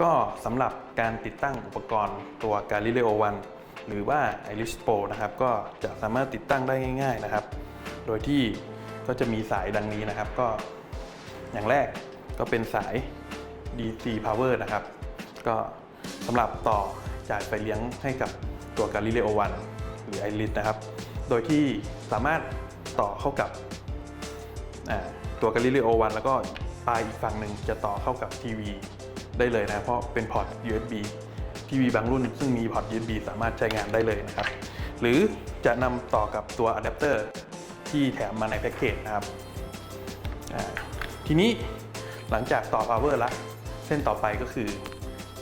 ก็สำหรับการติดตั้งอุปกรณ์ตัว Galileo One หรือว่า Iris Pro นะครับ ก็จะสามารถติดตั้งได้ง่าย ๆนะครับ โดยที่ก็จะมีสายดังนี้นะครับ ก็อย่างแรกก็เป็นสาย DC Power นะครับ ก็สำหรับต่อจ่ายไฟเลี้ยงให้กับตัว Galileo One หรือ Iris นะครับ โดยที่สามารถต่อเข้ากับตัว Galileo One แล้วก็ปลายอีกฝั่งหนึ่งจะต่อเข้ากับทีวี ได้เลยนะ เพราะเป็นพอร์ต USB ทีวีบางรุ่น ซึ่งมีพอร์ต USB สามารถใช้งานได้เลยนะครับ หรือจะนำต่อกับตัวอะแดปเตอร์ที่แถมมาในแพ็กเกจนะครับ ทีนี้หลังจากต่อ power ละเส้นต่อไปก็คือ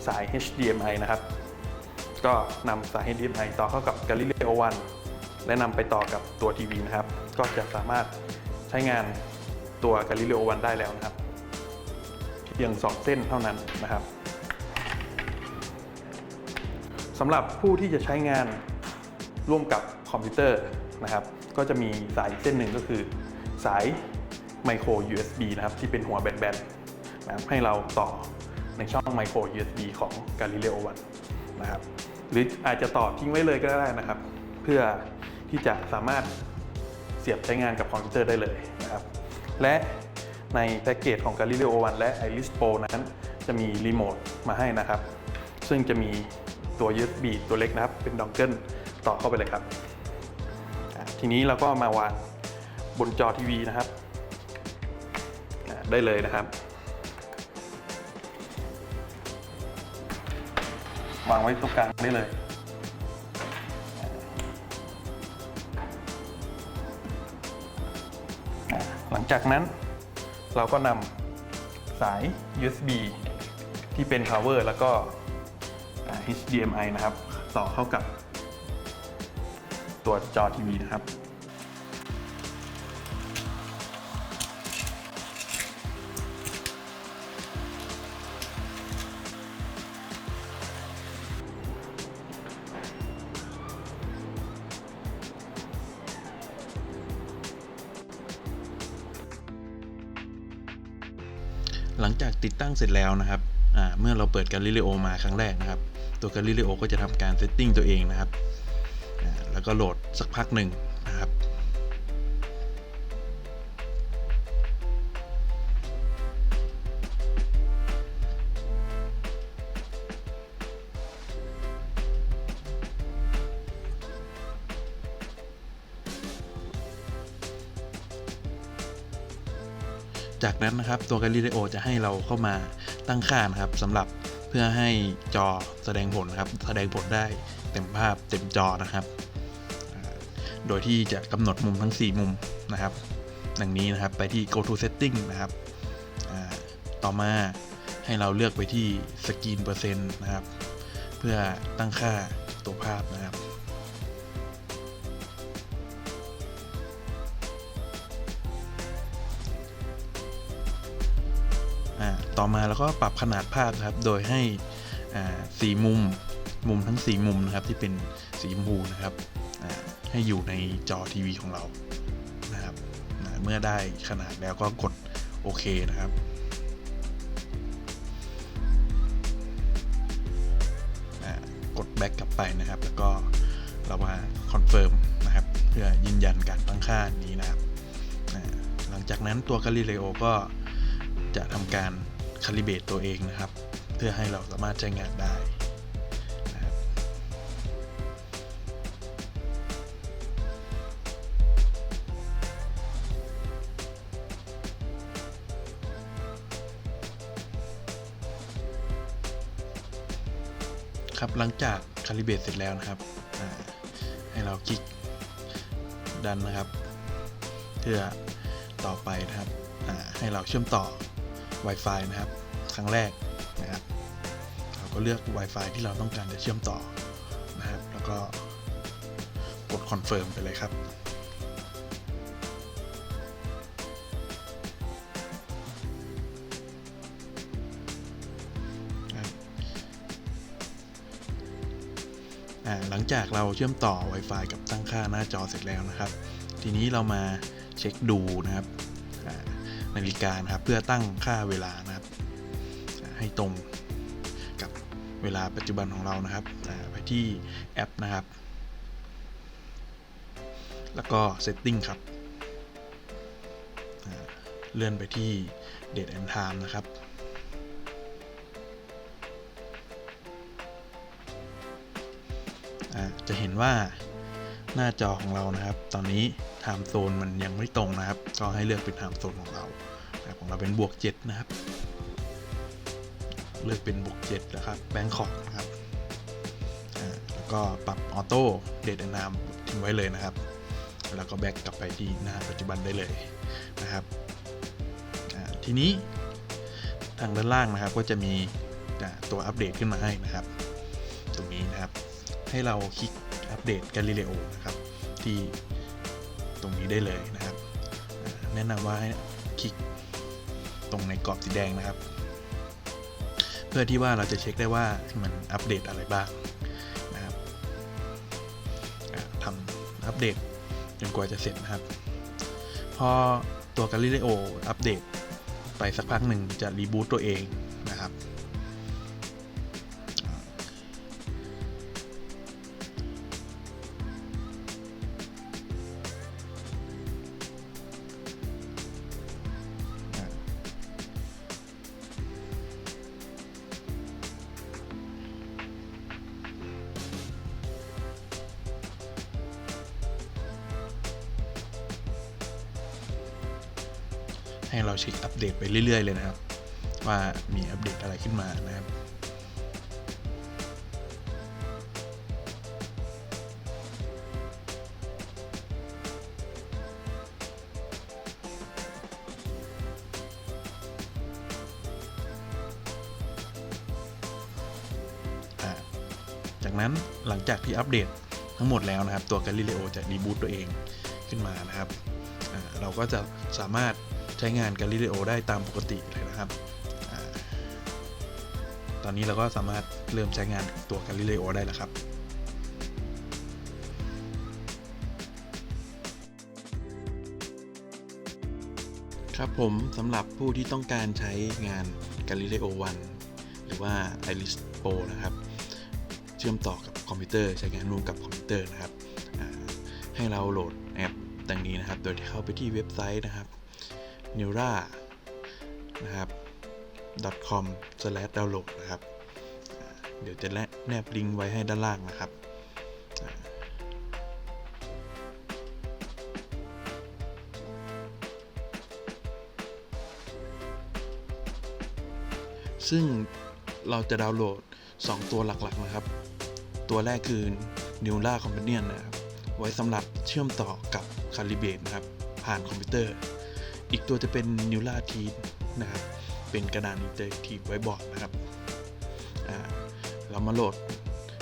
สาย HDMI นะครับ ก็นำสาย HDMI ต่อเข้ากับ Galileo One และนำไปต่อกับตัวทีวีนะครับ ก็จะสามารถใช้งานตัว Galileo One ได้แล้วนะครับ เพียง 2 เส้นเท่านั้นนะครับสำหรับผู้ที่จะใช้งานร่วมกับคอมพิวเตอร์นะครับ ก็จะมีสายเส้นหนึ่งก็คือ สาย micro USB นะครับ ที่เป็นหัวแบนๆนะครับให้เราต่อในช่อง micro USB ของ Galileo One นะครับ หรืออาจจะต่อทิ้งไว้เลยก็ได้นะครับ เพื่อที่จะสามารถเสียบใช้งานกับคอมพิวเตอร์ได้เลยนะครับ และ ในแพ็กเกจของ Galileo One และ Iris Pro นั้น จะมีรีโมทมาให้นะครับ ซึ่งจะมีตัว USB ตัวเล็กนะครับ เป็นดองเกิลต่อเข้าไปเลยครับ ทีนี้เราก็มาวางบนจอทีวีนะครับได้เลยนะครับ วางไว้ตรงกลางได้เลยหลังจากนั้น เราก็นำสาย USB ที่เป็น power แล้วก็ HDMI นะครับ ต่อเข้ากับตัวจอทีวีนะครับ ลังจากติดตั้งเสร็จแล้วนะครับเมื่อเราเปิดการลิเลโอมาครั้งแรกนะครับ ตัว Galileo ก็จะทำการเซตติ้งตัวเองนะครับ แล้วก็โหลดสักพักหนึ่ง นั้นนะครับ ตัว Galileo จะให้เราเข้ามาตั้งค่านะครับสำหรับเพื่อให้จอแสดงผลนะครับ แสดงผลได้เต็มภาพเต็มจอนะครับ โดยที่จะกำหนดมุมทั้ง 4 มุมนะครับ ดังนี้นะครับไปที่ go to setting นะครับ ต่อมาให้เราเลือกไปที่ screen percent นะครับ เพื่อตั้งค่าตัวภาพนะครับ ต่อมาเราก็ปรับขนาดภาพนะครับ โดยให้สีมุมมุมทั้ง 4 มุมนะครับที่เป็นสีชมพูนะครับให้อยู่ในจอทีวีของเรานะครับเมื่อได้ขนาดแล้วก็กดโอเคนะครับกดแบ็กกลับไปนะครับ แล้วก็เรามาคอนเฟิร์มนะครับ เพื่อยืนยันการตั้งค่านี้นะครับ หลังจากนั้นตัว Galileo ก็จะทำการ คาลิเบตตัวเองนะครับ เพื่อให้เราสามารถใช้งานได้นะครับครับหลังจากคาลิเบตเสร็จแล้วนะครับ ให้เราคลิกดันนะครับ เพื่อต่อไปนะครับให้เราเชื่อมต่อ Wi-Fi นะครับ ครั้งแรกนะครับ เราก็เลือก Wi-Fi ที่เราต้องการจะเชื่อมต่อนะครับ แล้วก็กดคอนเฟิร์มไปเลยครับ หลังจากเราเชื่อมต่อ Wi-Fi กับตั้งค่าหน้าจอเสร็จแล้วนะครับ ทีนี้เรามาเช็คดูนะครับ นาฬิกานะครับ เพื่อตั้งค่าเวลานะครับ ให้ตรงกับเวลาปัจจุบันของเรานะครับไปที่แอปนะครับ แล้วก็ setting ครับเลื่อนไปที่ date and time นะครับจะเห็นว่า หน้าจอของเรานะครับ ตอนนี้ time zone มันยังไม่ตรงนะครับ ก็ให้เลือกเป็น time zone ของเราของเราเป็นบวก 7 นะครับ เลือกเป็นบวก7นะครับแบงคอกนะครับอ่าแล้วก็ปรับออโต้เดทนามทิ้งไว้เลยนะครับ แล้วก็แบ็กกลับไปที่หน้าปัจจุบันได้เลยนะครับอ่าทีนี้ทางด้านล่างนะครับก็จะมีอ่าตัวอัปเดตขึ้นมาให้นะครับ ตรงนี้นะครับ ให้เราคลิก อัปเดต Galileo นะครับ ที่ตรงนี้ได้เลยนะครับ แนะนำว่าให้คลิกตรงในกรอบสีแดงนะครับ เพื่อที่ว่าเราจะเช็คได้ว่ามันอัปเดตอะไรบ้างนะครับทำอัปเดตจนกว่าจะเสร็จนะครับ พอตัว Galileo อัปเดตไปสักพักหนึ่งจะรีบูตตัวเองนะครับ ให้เราเช็คอัปเดตไปเรื่อย ๆ เลยนะครับ ว่ามีอัปเดตอะไรขึ้นมานะครับจากนั้นหลังจากที่อัปเดตทั้งหมดแล้วนะครับ ตัว Galileo จะรีบูตตัวเองขึ้นมานะครับ เราก็จะสามารถ ใช้งาน Galileo ได้ตามปกติเลยนะครับอตอนนี้เราก็สามารถเริ่มใช้งานตัว Galileo ได้แล้วครับครับผมสำหรับผู้ที่ต้องการใช้งาน Galileo One หรือว่า Iris Pro นะครับ เชื่อมต่อกับคอมพิวเตอร์ใช้งานร่วมกับคอมพิวเตอร์นะครับให้เราโหลดแอปดังนี้นะครับ โดยที่เข้าไปที่เว็บไซต์นะครับ neura นะครับ com download นะครับ เดี๋ยวจะแนบลิงก์ไว้ให้ด้านล่างนะครับซึ่งเราจะดาวน์โหลด 2 ตัวหลักๆนะครับ ตัวแรกคือ Neura Companion นะครับ ไว้สำหรับเชื่อมต่อกับ Calibrate นะครับ ผ่านคอมพิวเตอร์ อีกตัวจะเป็น Neura t e e นะครับ เป็นกระดานอินเตอร์ทีฟไว้บอร์ดนะครับ เรามาโหลด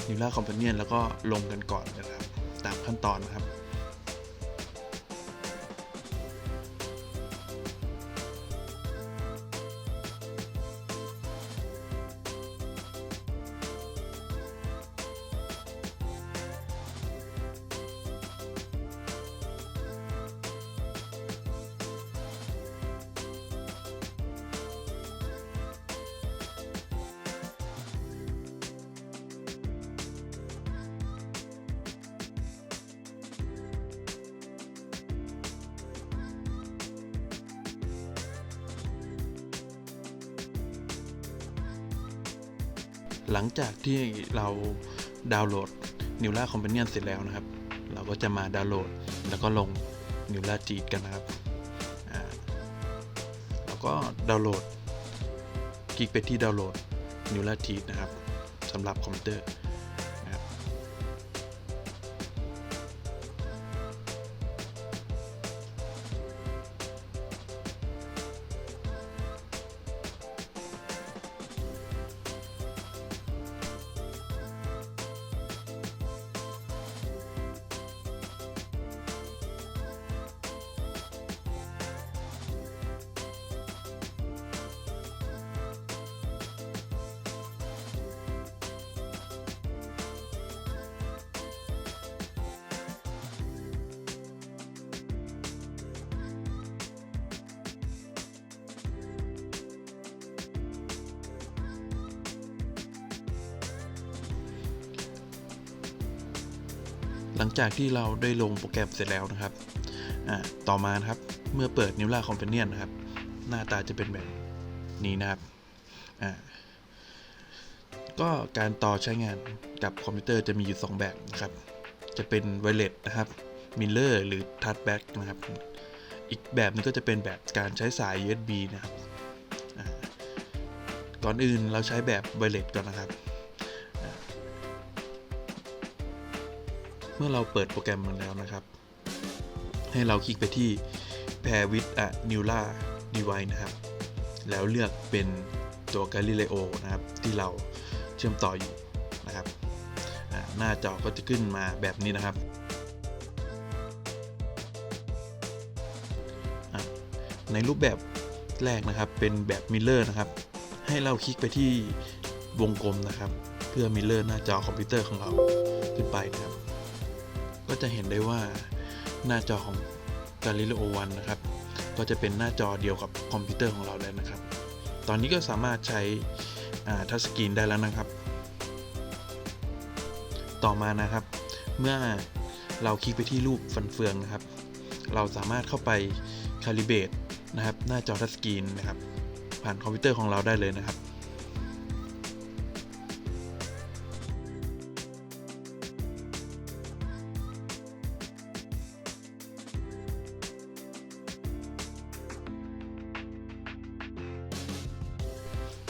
นิวลาคอมเพนเนียนแล้วก็ลงกันก่อนนะครับ ตามขั้นตอนนะครับ หลังจากที่เราดาวน์โหลด n e w l a Companion เสร็จแล้วนะครับ เราก็จะมาดาวน์โหลด แล้วก็ลง n e w l a g กันนะครับแล้วก็ดาวน์โหลด คลิกไปที่ดาวน์โหลด n e w l a g นะครับสำหรับคอมพิวเตอร์ หลังจากที่เราได้ลงโปรแกรมเสร็จแล้วนะครับ ต่อมานะครับ เมื่อเปิด Nula Companion นะครับ หน้าตาจะเป็นแบบนี้นะครับ ก็การต่อใช้งานกับคอมพิวเตอร์จะมีอยู่ 2 แบบนะครับ จะเป็นไวเลสนะครับมิลเลอร์หรือทัชแบ็กนะครับ อีกแบบนึงก็จะเป็นแบบการใช้สาย USB นะครับ ก่อนอื่นเราใช้แบบไวเลสก่อนนะครับ เมื่อเราเปิดโปรแกรมมันแล้วนะครับ ให้เราคลิกไปที่ Pair with a Nula device นะครับ แล้วเลือกเป็นตัว Galileo นะครับ ที่เราเชื่อมต่ออยู่นะครับ หน้าจอก็จะขึ้นมาแบบนี้นะครับ ในรูปแบบแรกนะครับเป็นแบบมิลเลอร์นะครับ ให้เราคลิกไปที่วงกลมนะครับ เพื่อมิลเลอร์หน้าจอคอมพิวเตอร์ของเราขึ้นไปนะครับ ก็จะเห็นได้ว่าหน้าจอของ Galileo One นะครับ ก็จะเป็นหน้าจอเดียวกับคอมพิวเตอร์ของเราแล้วนะครับ ตอนนี้ก็สามารถใช้ทัชสกรีนได้แล้วนะครับ ต่อมานะครับ เมื่อเราคลิกไปที่รูปฟันเฟืองนะครับ เราสามารถเข้าไปคาลิเบตนะครับ หน้าจอทัชสกรีนนะครับ ผ่านคอมพิวเตอร์ของเราได้เลยนะครับ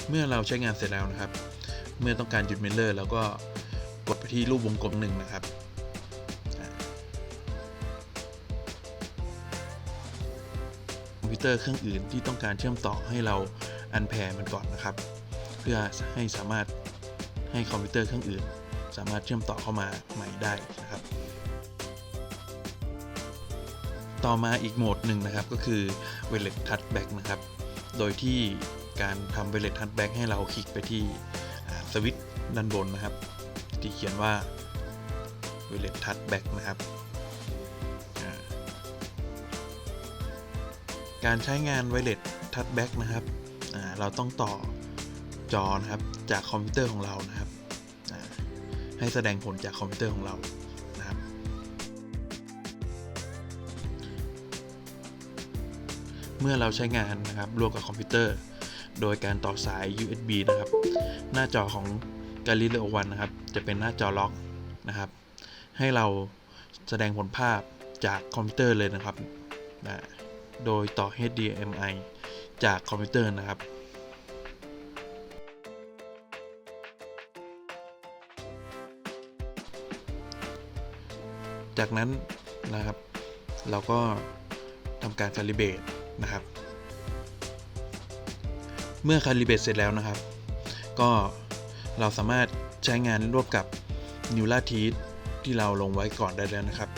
เมื่อเราใช้งานเสร็จแล้วนะครับ เมื่อต้องการหยุดมิลเลอร์เราก็กดไปที่รูปวงกลมหนึ่งนะครับ คอมพิวเตอร์เครื่องอื่นที่ต้องการเชื่อมต่อให้เราอันแพร์มันก่อนนะครับ เพื่อให้สามารถให้คอมพิวเตอร์เครื่องอื่น สามารถเชื่อมต่อเข้ามาใหม่ได้นะครับ ต่อมาอีกโหมดหนึ่งนะครับก็คือ Wireless Touchback นะครับ โดยที่ การทำ Wireless Touchback ให้เราคลิกไปที่สวิตช์ด้านบนนะครับ ที่เขียนว่า Wireless Touchback นะครับ การใช้งาน Wireless Touchback นะครับเราต้องต่อจอนะครับจากคอมพิวเตอร์ของเรานะครับ ให้แสดงผลจากคอมพิวเตอร์ของเรานะครับ เมื่อเราใช้งานนะครับร่วมกับคอมพิวเตอร์ โดยการต่อสาย USB นะครับ หน้าจอของ Galileo One นะครับ จะเป็นหน้าจอล็อกนะครับ ให้เราแสดงผลภาพจากคอมพิวเตอร์เลยนะครับนะโดยต่อ HDMI จากคอมพิวเตอร์นะครับจากนั้นนะครับ เราก็ทำการคาลิเบตนะครับ เมื่อคาลิเบตเสร็จแล้วนะครับ ก็เราสามารถใช้งานร่วมกับ n e w l a t e ที่เราลงไว้ก่อนได้แล้วนะครับ